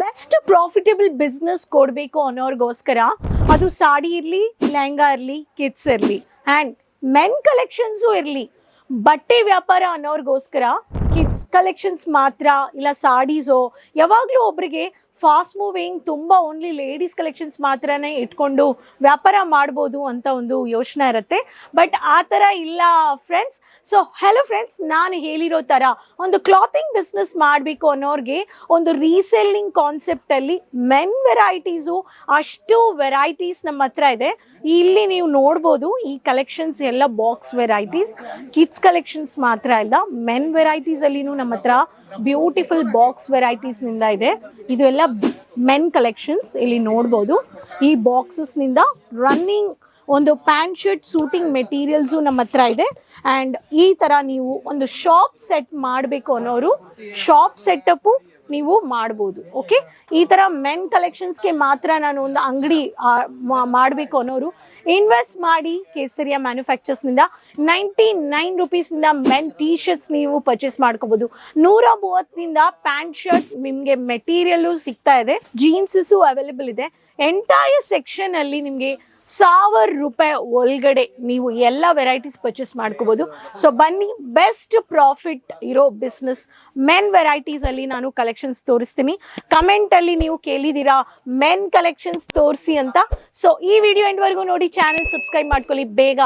Best profitable business ಕೊಡಬೇಕು ಅನ್ನೋರ್ಗೋಸ್ಕರ ಅದು ಸಾಡಿ ಇರಲಿ, ಲೆಹಂಗಾ ಇರಲಿ ಕಿಡ್ಸ್ ಇರಲಿ. ಆ್ಯಂಡ್ ಮೆನ್ ಕಲೆಕ್ಷನ್ಸು ಇರಲಿ. ಬಟ್ಟೆ ವ್ಯಾಪಾರ ಅನ್ನೋರ್ಗೋಸ್ಕರ ಕಿಡ್ಸ್ ಕಲೆಕ್ಷನ್ಸ್ ಮಾತ್ರ ಇಲ್ಲ ಸಾಡೀಸೋ ಯಾವಾಗಲೂ ಒಬ್ರಿಗೆ ಫಾಸ್ಟ್ ಮೂವಿಂಗ್ ತುಂಬ ಓನ್ಲಿ ಲೇಡೀಸ್ ಕಲೆಕ್ಷನ್ಸ್ ಮಾತ್ರನೇ ಇಟ್ಕೊಂಡು ವ್ಯಾಪಾರ ಮಾಡ್ಬೋದು ಅಂತ ಒಂದು ಯೋಚನೆ ಇರುತ್ತೆ. ಬಟ್ ಆ ಥರ ಇಲ್ಲ ಫ್ರೆಂಡ್ಸ್ ಸೊ ಹಲೋ ಫ್ರೆಂಡ್ಸ್ ನಾನು ಹೇಳಿರೋ ಥರ ಒಂದು ಕ್ಲಾತಿಂಗ್ ಬಿಸ್ನೆಸ್ ಮಾಡಬೇಕು ಅನ್ನೋರಿಗೆ ಒಂದು ರೀಸೆಲ್ಲಿಂಗ್ ಕಾನ್ಸೆಪ್ಟಲ್ಲಿ ಮೆನ್ ವೆರೈಟೀಸು ಅಷ್ಟು ವೆರೈಟೀಸ್ ನಮ್ಮ ಹತ್ರ ಇದೆ. ಇಲ್ಲಿ ನೀವು ನೋಡ್ಬೋದು ಈ ಕಲೆಕ್ಷನ್ಸ್ ಎಲ್ಲ ಬಾಕ್ಸ್ ವೆರೈಟೀಸ್ ಕಿಡ್ಸ್ ಕಲೆಕ್ಷನ್ಸ್ ಮಾತ್ರ ಇಲ್ಲ ಮೆನ್ ವೆರೈಟೀಸಲ್ಲಿನೂ ನಮ್ಮ ಹತ್ರ ಬ್ಯೂಟಿಫುಲ್ ಬಾಕ್ಸ್ ವೆರೈಟೀಸ್ನಿಂದ ಇದೆ. ಇದು ಎಲ್ಲ ಮೆನ್ ಕಲೆಕ್ಷನ್ಸ್ ಇಲ್ಲಿ ನೋಡ್ಬೋದು. ಈ ಬಾಕ್ಸಸ್ನಿಂದ ರನ್ನಿಂಗ್ ಒಂದು ಪ್ಯಾಂಟ್ ಶರ್ಟ್ ಸೂಟಿಂಗ್ ಮೆಟೀರಿಯಲ್ಸು ನಮ್ಮ ಹತ್ರ ಇದೆ. ಆ್ಯಂಡ್ ಈ ಥರ ನೀವು ಒಂದು ಶಾಪ್ ಸೆಟ್ ಮಾಡಬೇಕು ಅನ್ನೋರು ಶಾಪ್ ಸೆಟಪ್ಪು ನೀವು ಮಾಡ್ಬೋದು. ಓಕೆ ಈ ಥರ ಮೆನ್ ಕಲೆಕ್ಷನ್ಸ್ಗೆ ಮಾತ್ರ ನಾನು ಒಂದು ಅಂಗಡಿ ಮಾಡಬೇಕು ಅನ್ನೋರು ಇನ್ವೆಸ್ಟ್ ಮಾಡಿ ಕೇಸರಿಯ ಮ್ಯಾನುಫ್ಯಾಕ್ಚರ್ಸ್ನಿಂದ ನೈಂಟಿ ನೈನ್ ರುಪೀಸ್ನಿಂದ ಮೆನ್ ಟಿ ಶರ್ಟ್ಸ್ ನೀವು ಪರ್ಚೇಸ್ ಮಾಡ್ಕೋಬಹುದು ನೂರ ಮೂವತ್ತರಿಂದ ಪ್ಯಾಂಟ್ ಶರ್ಟ್ ನಿಮಗೆ ಮೆಟೀರಿಯಲ್ಲು ಸಿಗ್ತಾ ಇದೆ. ಜೀನ್ಸಸ್ಸು ಅವೈಲೇಬಲ್ ಇದೆ. ಎಂಟೈರ್ ಸೆಕ್ಷನ್ ಅಲ್ಲಿ ನಿಮಗೆ ಸಾವಿರ ರೂಪಾಯಿ ಒಳಗಡೆ ನೀವು ಎಲ್ಲ ವೆರೈಟೀಸ್ ಪರ್ಚೇಸ್ ಮಾಡ್ಕೋಬೋದು. ಸೊ ಬನ್ನಿ ಬೆಸ್ಟ್ ಪ್ರಾಫಿಟ್ ಇರೋ ಬಿಸ್ನೆಸ್ ಮೆನ್ ವೆರೈಟೀಸ್ ಅಲ್ಲಿ ನಾನು ಕಲೆಕ್ಷನ್ಸ್ ತೋರಿಸ್ತೀನಿ. ಕಮೆಂಟ್ ಅಲ್ಲಿ ನೀವು ಕೇಳಿದ್ದೀರಾ ಮೆನ್ ಕಲೆಕ್ಷನ್ಸ್ ತೋರಿಸಿ ಅಂತ. ಸೊ ಈ ವಿಡಿಯೋ ಎಂಡ್ವರೆಗೂ ನೋಡಿ ಚಾನೆಲ್ ಸಬ್ಸ್ಕ್ರೈಬ್ ಮಾಡ್ಕೊಳ್ಳಿ. ಬೇಗ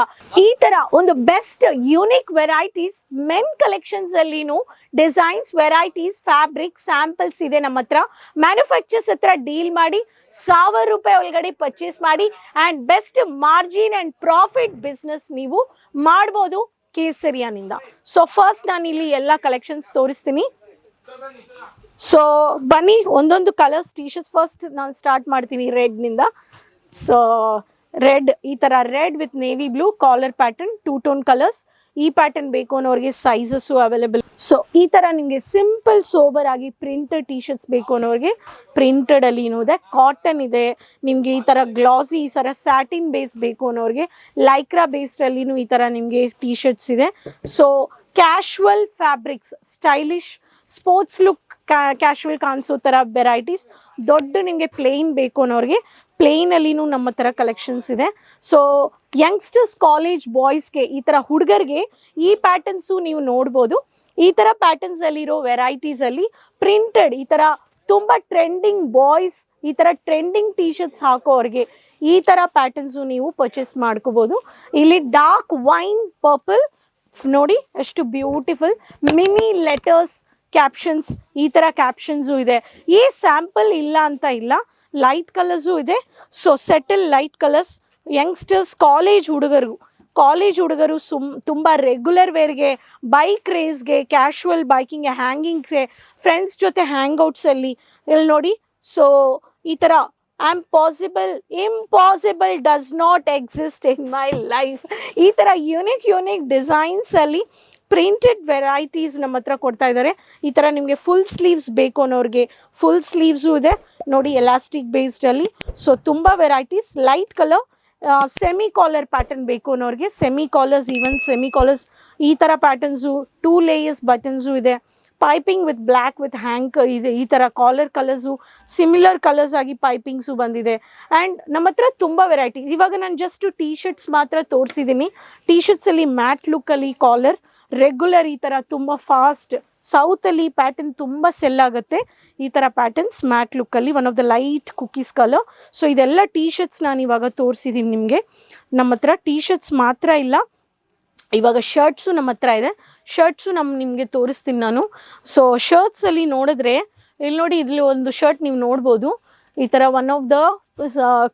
ಈ ತರ ಒಂದು best unique varieties men collections ಅಲ್ಲಿನೂ ಡಿಸೈನ್ಸ್ ವೆರೈಟೀಸ್ ಫ್ಯಾಬ್ರಿಕ್ ಸ್ಯಾಂಪಲ್ಸ್ ಇದೆ ನಮ್ಮ ಹತ್ರ. ಮ್ಯಾನುಫ್ಯಾಕ್ಚರ್ಸ್ ಹತ್ರ ಡೀಲ್ ಮಾಡಿ, ಸಾವಿರ ರೂಪಾಯಿ ಒಳಗಡೆ ಪರ್ಚೇಸ್ ಮಾಡಿ and best margin and profit business ನೀವು ಮಾಡ್ಬೋದು ಕೇಸರಿಯಾನಿಂದ. ಸೊ ಫಸ್ಟ್ ನಾನು ಇಲ್ಲಿ ಎಲ್ಲ ಕಲೆಕ್ಷನ್ಸ್ ತೋರಿಸ್ತೀನಿ. ಸೊ ಬನ್ನಿ, ಒಂದೊಂದು ಕಲರ್ಸ್ ಟಿ ಶರ್ಟ್ಸ್ ಫಸ್ಟ್ ನಾನು ಸ್ಟಾರ್ಟ್ ಮಾಡ್ತೀನಿ ರೆಡ್ನಿಂದ ಸೊ ರೆಡ್ ಈ ಥರ red with navy blue collar pattern two tone colours ಈ ಪ್ಯಾಟರ್ನ್ ಬೇಕು ಅನ್ನೋರಿಗೆ ಸೈಜಸ್ಸು ಅವೈಲೇಬಲ್ ಸೊ ಈ ಥರ ನಿಮಗೆ ಸಿಂಪಲ್ ಸೋಬರ್ ಆಗಿ ಪ್ರಿಂಟೆಡ್ ಟಿ ಶರ್ಟ್ಸ್ ಬೇಕು ಅನ್ನೋರಿಗೆ ಪ್ರಿಂಟೆಡ್ ಅಲ್ಲಿ ಇದೆ ಕಾಟನ್ ಇದೆ. ನಿಮಗೆ ಈ ಥರ ಗ್ಲಾಸಿ ಈ ಥರ ಸ್ಯಾಟಿನ್ ಬೇಸ್ ಬೇಕು ಅನ್ನೋರಿಗೆ ಲೈಕ್ರಾ ಬೇಸ್ಡ್ ಅಲ್ಲಿನೂ ಈ ಥರ ನಿಮಗೆ ಟಿ ಶರ್ಟ್ಸ್ ಇದೆ. So casual fabrics stylish sports look casual ಕಾಣಿಸೋ ಥರ ವೆರೈಟೀಸ್ ದೊಡ್ಡ ನಿಮಗೆ ಪ್ಲೇನ್ ಬೇಕು ಅನ್ನೋರಿಗೆ ಪ್ಲೇನಲ್ಲಿನೂ ನಮ್ಮ ಥರ ಕಲೆಕ್ಷನ್ಸ್ ಇದೆ. ಸೊ ಯಂಗ್ಸ್ಟರ್ಸ್ ಕಾಲೇಜ್ ಬಾಯ್ಸ್ಗೆ ಈ ಥರ ಹುಡುಗರಿಗೆ ಈ ಪ್ಯಾಟರ್ನ್ಸು ನೀವು ನೋಡ್ಬೋದು. ಈ ಥರ ಪ್ಯಾಟರ್ನ್ಸಲ್ಲಿರೋ ವೆರೈಟೀಸಲ್ಲಿ ಪ್ರಿಂಟೆಡ್ ಈ ಥರ ತುಂಬ ಟ್ರೆಂಡಿಂಗ್ ಬಾಯ್ಸ್ ಈ ಥರ ಟ್ರೆಂಡಿಂಗ್ ಟೀ ಶರ್ಟ್ಸ್ ಹಾಕೋರಿಗೆ ಈ ಥರ ಪ್ಯಾಟರ್ನ್ಸು ನೀವು ಪರ್ಚೇಸ್ ಮಾಡ್ಕೋಬೋದು. ಇಲ್ಲಿ ಡಾರ್ಕ್ ವೈನ್ ಪರ್ಪಲ್ ನೋಡಿ ಎಷ್ಟು ಬ್ಯೂಟಿಫುಲ್ ಮಿನಿ ಲೆಟರ್ಸ್ ಕ್ಯಾಪ್ಷನ್ಸ್ ಈ ಥರ ಕ್ಯಾಪ್ಷನ್ಸು ಇದೆ. ಈ ಸ್ಯಾಂಪಲ್ ಇಲ್ಲ ಅಂತ ಇಲ್ಲ ಲೈಟ್ ಕಲರ್ಸು ಇದೆ. So subtle light colours youngsters college ಹುಡುಗರು ಕಾಲೇಜ್ ಹುಡುಗರು ಸುಮ್, ತುಂಬ ರೆಗ್ಯುಲರ್ ವೇರ್ಗೆ ಬೈಕ್ ರೇಸ್ಗೆ ಕ್ಯಾಶುವಲ್ ಬೈಕಿಂಗ್ಗೆ ಹ್ಯಾಂಗಿಂಗ್ಸ್ಗೆ ಫ್ರೆಂಡ್ಸ್ ಜೊತೆ ಹ್ಯಾಂಗ್ಔಟ್ಸಲ್ಲಿ ಇಲ್ಲಿ ನೋಡಿ. ಸೊ ಈ ಥರ I am possible impossible does not exist in my life ಈ ಥರ ಯುನಿಕ್ ಯೂನಿಕ್ ಡಿಸೈನ್ಸಲ್ಲಿ ಪ್ರಿಂಟೆಡ್ ವೆರೈಟೀಸ್ ನಮ್ಮ ಹತ್ರ ಕೊಡ್ತಾ ಇದ್ದಾರೆ. ಈ ಥರ ನಿಮಗೆ ಫುಲ್ ಸ್ಲೀವ್ಸ್ ಬೇಕು ಅನ್ನೋರಿಗೆ ಫುಲ್ ಸ್ಲೀವ್ಸು ಇದೆ. ನೋಡಿ ಎಲಾಸ್ಟಿಕ್ ಬೇಸ್ಡಲ್ಲಿ ಸೊ ತುಂಬ varieties light colour semi collar pattern ಬೇಕು ಅನ್ನೋರಿಗೆ. Semi collars even semi collars ಈ ಥರ ಪ್ಯಾಟರ್ನ್ಸು ಟೂ ಲೇಯರ್ಸ್ ಬಟನ್ಸು ಇದೆ. Piping with black with hank ಇದೆ. ಈ ಥರ ಕಾಲರ್ ಕಲರ್ಸು ಸಿಮಿಲರ್ ಕಲರ್ಸ್ ಆಗಿ ಪೈಪಿಂಗ್ಸು ಬಂದಿದೆ. ಆ್ಯಂಡ್ ನಮ್ಮ ಹತ್ರ ತುಂಬ ವೆರೈಟಿ ಇವಾಗ ನಾನು ಜಸ್ಟ್ ಟೀ ಶರ್ಟ್ಸ್ ಮಾತ್ರ ತೋರಿಸಿದ್ದೀನಿ ಟೀ ಶರ್ಟ್ಸಲ್ಲಿ ಮ್ಯಾಟ್ ಲುಕ್ಕಲ್ಲಿ ಕಾಲರ್ ರೆಗ್ಯುಲರ್ ಈ ಥರ ತುಂಬ ಫಾಸ್ಟ್ ಸೌತಲ್ಲಿ ಪ್ಯಾಟರ್ನ್ ತುಂಬ ಸೆಲ್ ಆಗುತ್ತೆ. ಈ ಥರ patterns mat ಲುಕ್ಕಲ್ಲಿ one of the light cookies colour so ಇದೆಲ್ಲ ಟೀ ಶರ್ಟ್ಸ್ ನಾನು ಇವಾಗ ತೋರಿಸಿದ್ದೀನಿ ನಿಮಗೆ. ನಮ್ಮ ಹತ್ರ ಟೀ ಶರ್ಟ್ಸ್ ಮಾತ್ರ ಇಲ್ಲ. ಇವಾಗ ಶರ್ಟ್ಸು ನಮ್ಮ ಹತ್ರ ಇದೆ. ಶರ್ಟ್ಸು ನಮ್ಮ ನಿಮಗೆ ತೋರಿಸ್ತೀನಿ ನಾನು. ಸೊ ಶರ್ಟ್ಸಲ್ಲಿ ನೋಡಿದ್ರೆ, ಇಲ್ಲಿ ನೋಡಿ ಇದರಲ್ಲಿ ಒಂದು ಶರ್ಟ್ ನೀವು ನೋಡ್ಬೋದು. ಈ ಥರ one of the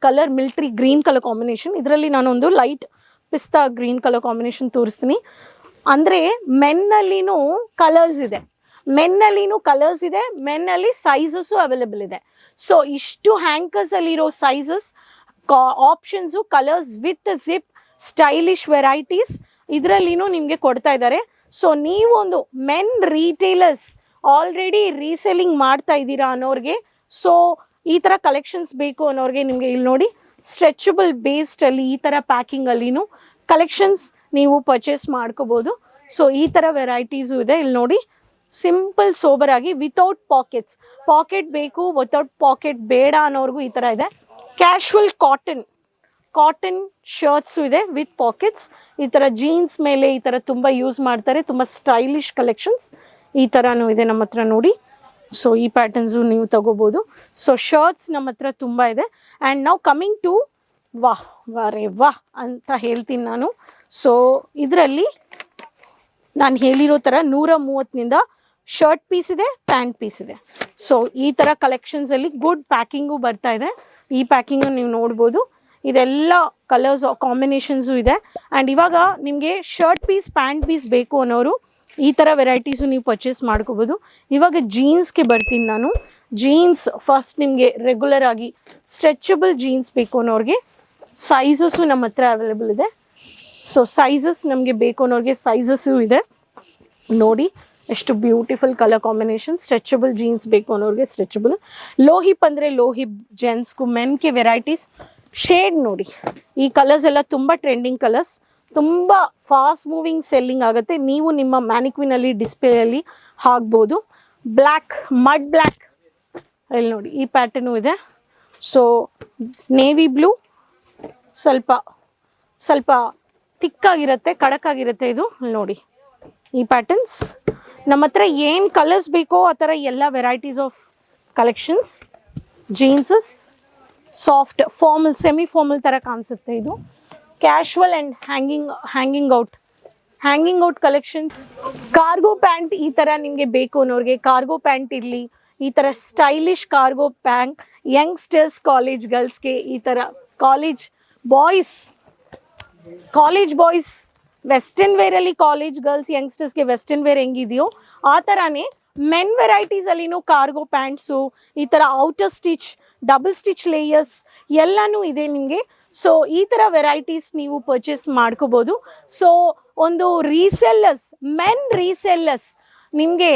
colour military green colour combination ಇದರಲ್ಲಿ ನಾನೊಂದು light pista green colour combination ತೋರಿಸ್ತೀನಿ. ಅಂದರೆ ಮೆನ್ನಲ್ಲಿನೂ ಕಲರ್ಸ್ ಇದೆ. ಮೆನ್ನಲ್ಲಿನೂ ಕಲರ್ಸ್ ಇದೆ, ಮೆನ್ನಲ್ಲಿ ಸೈಜಸ್ಸು ಅವೈಲೇಬಲ್ ಇದೆ. ಸೊ ಇಷ್ಟು ಹ್ಯಾಂಕರ್ಸಲ್ಲಿರೋ sizes options colours with zip stylish varieties ಇದರಲ್ಲಿನೂ ನಿಮಗೆ ಕೊಡ್ತಾ ಇದ್ದಾರೆ. ಸೊ ನೀವೊಂದು ಮೆನ್ ರೀಟೇಲರ್ಸ್ ಆಲ್ರೆಡಿ ರೀಸೆಲ್ಲಿಂಗ್ ಮಾಡ್ತಾ ಇದ್ದೀರಾ ಅನ್ನೋರಿಗೆ ಸೊ ಈ ಥರ ಕಲೆಕ್ಷನ್ಸ್ ಬೇಕು ಅನ್ನೋರಿಗೆ ನಿಮಗೆ ಇಲ್ಲಿ ನೋಡಿ ಸ್ಟ್ರೆಚಬಲ್ ಬೇಸ್ಡಲ್ಲಿ ಈ ಥರ ಪ್ಯಾಕಿಂಗಲ್ಲಿನೂ ಕಲೆಕ್ಷನ್ಸ್ ನೀವು ಪರ್ಚೇಸ್ ಮಾಡ್ಕೋಬೋದು. ಸೊ ಈ ಥರ ವೆರೈಟೀಸು ಇದೆ. ಇಲ್ಲಿ ನೋಡಿ ಸಿಂಪಲ್ ಸೋಬರ್ ಆಗಿ ವಿತೌಟ್ ಪಾಕೆಟ್ಸ್ ಪಾಕೆಟ್ ಬೇಕು ವಿತೌಟ್ ಪಾಕೆಟ್ ಬೇಡ ಅನ್ನೋರ್ಗು ಈ ತರ ಇದೆ. ಕ್ಯಾಶುವಲ್ ಕಾಟನ್ ಕಾಟನ್ ಶರ್ಟ್ಸು ಇದೆ ವಿತ್ ಪಾಕೆಟ್ಸ್ ಈ ಥರ ಜೀನ್ಸ್ ಮೇಲೆ ಈ ಥರ ತುಂಬ ಯೂಸ್ ಮಾಡ್ತಾರೆ. ತುಂಬ ಸ್ಟೈಲಿಶ್ ಕಲೆಕ್ಷನ್ಸ್ ಈ ಥರನೂ ಇದೆ ನಮ್ಮ ಹತ್ರ ನೋಡಿ. ಸೊ ಈ ಪ್ಯಾಟರ್ನ್ಸು ನೀವು ತಗೋಬೋದು. ಸೊ ಶರ್ಟ್ಸ್ ನಮ್ಮ ಹತ್ರ ತುಂಬ ಇದೆ. ಆ್ಯಂಡ್ ನಾವು ಕಮಿಂಗ್ ಟು ವಾಹ್, ವಾರೆ ವಾಹ್ ಅಂತ ಹೇಳ್ತೀನಿ ನಾನು. ಸೊ ಇದರಲ್ಲಿ ನಾನು ಹೇಳಿರೋ ಥರ ನೂರ ಮೂವತ್ತನಿಂದ ಶರ್ಟ್ ಪೀಸ್ ಇದೆ ಪ್ಯಾಂಟ್ ಪೀಸ್ ಇದೆ. ಸೊ ಈ ಥರ ಕಲೆಕ್ಷನ್ಸಲ್ಲಿ ಗುಡ್ ಪ್ಯಾಕಿಂಗು ಬರ್ತಾ ಇದೆ. ಈ ಪ್ಯಾಕಿಂಗು ನೀವು ನೋಡ್ಬೋದು. ಇದೆಲ್ಲ ಕಲರ್ಸ್ ಕಾಂಬಿನೇಷನ್ಸು ಇದೆ. ಆ್ಯಂಡ್ ಇವಾಗ ನಿಮಗೆ ಶರ್ಟ್ ಪೀಸ್ ಪ್ಯಾಂಟ್ ಪೀಸ್ ಬೇಕು ಅನ್ನೋರು ಈ ಥರ ವೆರೈಟೀಸು ನೀವು ಪರ್ಚೇಸ್ ಮಾಡ್ಕೋಬೋದು. ಇವಾಗ ಜೀನ್ಸ್ಗೆ ಬರ್ತೀನಿ ನಾನು. ಜೀನ್ಸ್ ಫಸ್ಟ್ ನಿಮಗೆ ರೆಗ್ಯುಲರ್ ಆಗಿ ಸ್ಟ್ರೆಚಬಲ್ ಜೀನ್ಸ್ ಬೇಕು ಅನ್ನೋರಿಗೆ. ಸೈಜಸ್ಸು ನಮ್ಮ ಹತ್ರ ಅವೈಲೇಬಲ್ ಇದೆ. ಸೊ ಸೈಜಸ್ ನಮಗೆ ಬೇಕು ಅನ್ನೋರಿಗೆ ಸೈಜಸ್ಸು ಇದೆ. ನೋಡಿ, ಎಷ್ಟು beautiful colour combination stretchable jeans ಬೇಕು ಅನ್ನೋರಿಗೆ ಸ್ಟ್ರೆಚಬಲ್ ಲೋ ಹಿಪ್ ಅಂದರೆ ಲೋ ಹಿಪ್ ಜೆಂಟ್ಸ್ಗೂ ಮೆನ್ಗೆ ವೆರೈಟೀಸ್ ಶೇಡ್ ನೋಡಿ, ಈ ಕಲರ್ಸ್ ಎಲ್ಲ ತುಂಬ ಟ್ರೆಂಡಿಂಗ್ ಕಲರ್ಸ್ ತುಂಬ ಫಾಸ್ಟ್ ಮೂವಿಂಗ್ ಸೆಲ್ಲಿಂಗ್ ಆಗುತ್ತೆ. ನೀವು ನಿಮ್ಮ ಮ್ಯಾನಿಕ್ವಿನಲ್ಲಿ ಡಿಸ್ಪ್ಲೇಯಲ್ಲಿ ಹಾಕ್ಬೋದು. ಬ್ಲ್ಯಾಕ್ ಮಡ್ ಬ್ಲ್ಯಾಕ್ ಇಲ್ಲಿ ನೋಡಿ, ಈ ಪ್ಯಾಟರ್ನು ಇದೆ. ಸೊ ನೇವಿ ಬ್ಲೂ ಸ್ವಲ್ಪ ಸ್ವಲ್ಪ ತಿಕ್ಕಾಗಿರುತ್ತೆ ಆಗಿರುತ್ತೆ ಇದು. ನೋಡಿ, ಈ ಪ್ಯಾಟರ್ನ್ಸ್ ನಮ್ಮ ಹತ್ರ ಏನು ಕಲರ್ಸ್ ಬೇಕೋ ಆ ಥರ ಎಲ್ಲ varieties of collections jeanses soft formal semi formal ಥರ ಕಾಣಿಸುತ್ತೆ ಇದು. Casual and hanging hanging out hanging out collection cargo pant ಈ ಥರ ನಿಮಗೆ ಬೇಕು ಅನ್ನೋರಿಗೆ ಕಾರ್ಗೋ ಪ್ಯಾಂಟ್ ಇರಲಿ, ಈ ಥರ stylish cargo pant youngsters college ಗರ್ಲ್ಸ್ಗೆ ಈ ಥರ college boys college boys western ವೇರಲ್ಲಿ college girls ಯಂಗ್ಸ್ಟರ್ಸ್ಗೆ ವೆಸ್ಟರ್ನ್ ವೇರ್ ಹೆಂಗಿದೆಯೋ, ಆ ಥರನೇ ಮೆನ್ ವೆರೈಟೀಸಲ್ಲಿನೂ ಕಾರ್ಗೋ ಪ್ಯಾಂಟ್ಸು ಈ ಥರ outer stitch double stitch layers ಎಲ್ಲನೂ ಇದೆ ನಿಮಗೆ. ಸೊ ಈ ಥರ ವೆರೈಟೀಸ್ ನೀವು ಪರ್ಚೇಸ್ ಮಾಡ್ಕೋಬೋದು. ಸೊ ಒಂದು ರೀಸೆಲ್ಲರ್ಸ್ ಮೆನ್ ರೀಸೆಲ್ಲರ್ಸ್ ನಿಮಗೆ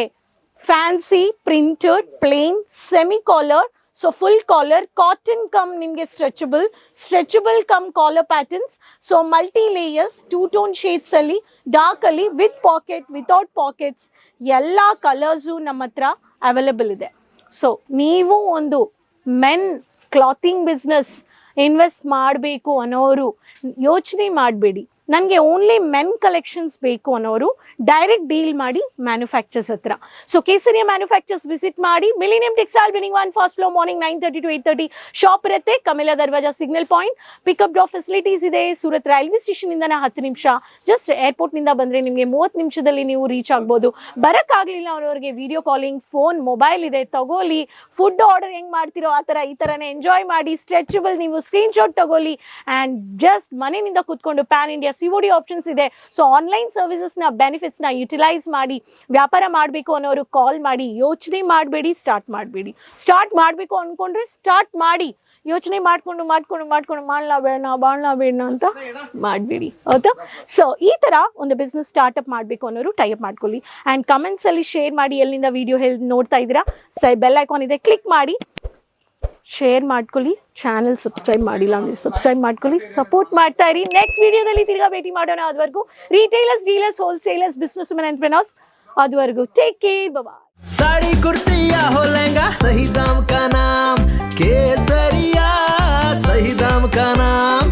fancy printed plain semi collar so full collar cotton come ನಿಮಗೆ stretchable stretchable come collar patterns so multi layers two tone ಶೇಡ್ಸಲ್ಲಿ ಡಾರ್ಕಲ್ಲಿ ವಿತ್ ಪಾಕೆಟ್ ವಿತೌಟ್ ಪಾಕೆಟ್ಸ್ ಎಲ್ಲ colours ನಮ್ಮ ಹತ್ರ available ಇದೆ. So ನೀವು ಒಂದು ಮೆನ್ ಕ್ಲಾತಿಂಗ್ ಬಿಸ್ನೆಸ್ ಇನ್ವೆಸ್ಟ್ ಮಾಡಬೇಕು ಅನ್ನೋರು ಯೋಚನೆ ಮಾಡಬೇಡಿ. ನನಗೆ ಓನ್ಲಿ ಮೆನ್ ಕಲೆಕ್ಷನ್ಸ್ ಬೇಕು ಅನ್ನೋರು ಡೈರೆಕ್ಟ್ ಡೀಲ್ ಮಾಡಿ ಮ್ಯಾನುಫ್ಯಾಕ್ಚರ್ಸ್ ಹತ್ರ. ಸೊ ಕೇಸರಿಯ ಮ್ಯಾನುಫ್ಯಾಕ್ಚರ್ಸ್ ವಿಸಿಟ್ ಮಾಡಿ millennium textile building one first floor morning nine thirty to eight thirty shop ಇರುತ್ತೆ, Kamela Darwaja signal point pickup drop facilities ಇದೆ, ಸೂರತ್ ರೈಲ್ವೆ ಸ್ಟೇಷನಿಂದ ಹತ್ತು ನಿಮಿಷ ಜಸ್ಟ್ ಏರ್ಪೋರ್ಟ್ನಿಂದ ಬಂದರೆ ನಿಮಗೆ ಮೂವತ್ತು ನಿಮಿಷದಲ್ಲಿ ನೀವು ರೀಚ್ ಆಗ್ಬೋದು. ಬರೋಕ್ಕಾಗಲಿಲ್ಲ ಅವರವರಿಗೆ ವಿಡಿಯೋ ಕಾಲಿಂಗ್ ಫೋನ್ ಮೊಬೈಲ್ ಇದೆ, ತಗೊಳ್ಳಿ. ಫುಡ್ ಆರ್ಡರ್ ಹೆಂಗ್ ಮಾಡ್ತಿರೋ ಆ ಥರ ಈ ಥರನೇ ಎಂಜಾಯ್ ಮಾಡಿ ಸ್ಟ್ರೆಚಬಲ್ ನೀವು ಸ್ಕ್ರೀನ್ಶಾಟ್ ತಗೊಳ್ಳಿ. ಆ್ಯಂಡ್ ಜಸ್ಟ್ ಮನೆಯಿಂದ ಕೂತ್ಕೊಂಡು pan India C D options ಇದೆ. ಸೊ ಆನ್ಲೈನ್ ಸರ್ವಿಸಸ್ನ ಬೆನಿಫಿಟ್ಸ್ನ ಯುಟಿಲೈಸ್ ಮಾಡಿ, ವ್ಯಾಪಾರ ಮಾಡಬೇಕು ಅನ್ನೋರು ಕಾಲ್ ಮಾಡಿ, ಯೋಚನೆ ಮಾಡಬೇಡಿ ಸ್ಟಾರ್ಟ್ ಮಾಡಬೇಡಿ. ಸ್ಟಾರ್ಟ್ ಮಾಡಬೇಕು ಅಂದ್ಕೊಂಡ್ರೆ ಸ್ಟಾರ್ಟ್ ಮಾಡಿ. ಯೋಚನೆ ಮಾಡ್ಕೊಂಡು ಮಾಡ್ಕೊಂಡು ಮಾಡ್ಕೊಂಡು, ಮಾಡಲ ಬೇಡ ಬಾಳ್ನ ಬೇಡ ಅಂತ ಮಾಡಬೇಡಿ. ಹೌದಾ? ಸೊ ಈ ಥರ ಒಂದು ಬಿಸ್ನೆಸ್ ಸ್ಟಾರ್ಟಪ್ ಮಾಡಬೇಕು ಅನ್ನೋರು ಟೈಪ್ ಮಾಡ್ಕೊಳ್ಳಿ. ಆ್ಯಂಡ್ ಕಮೆಂಟ್ಸಲ್ಲಿ ಶೇರ್ ಮಾಡಿ ಎಲ್ಲಿಂದ ವಿಡಿಯೋ ಹೇಳಿ ನೋಡ್ತಾ ಇದ್ದೀರಾ? ಸೊ ಬೆಲ್ ಐಕಾನ್ ಇದೆ ಕ್ಲಿಕ್ ಮಾಡಿ. ಶೇರ್ ಮಾಡ್ಕೊಳ್ಳಿ ಚಾನೆಲ್ ಸಬ್ಸ್ಕ್ರೈಬ್ ಮಾಡಿಲ್ಲ ಅಂದರೆ ಸಬ್ಸ್ಕ್ರೈಬ್ ಮಾಡ್ಕೊಳ್ಳಿ ಸಪೋರ್ಟ್ ಮಾಡ್ತಾ ಇರಿ ನೆಕ್ಸ್ಟ್ ವಿಡಿಯೋದಲ್ಲಿ ತಿರ್ಗಾ ಭೇಟಿ ಮಾಡೋಣ ಅದುವರೆಗೂ retailers dealers wholesalers businessmen entrepreneurs ಅದುವರೆಗೂ ಟೇಕ್ ಕೇರ್ ಬಾಬಾ साड़ी कुर्ती या हो लहंगा सही दाम का नाम केसरिया सही दाम का नाम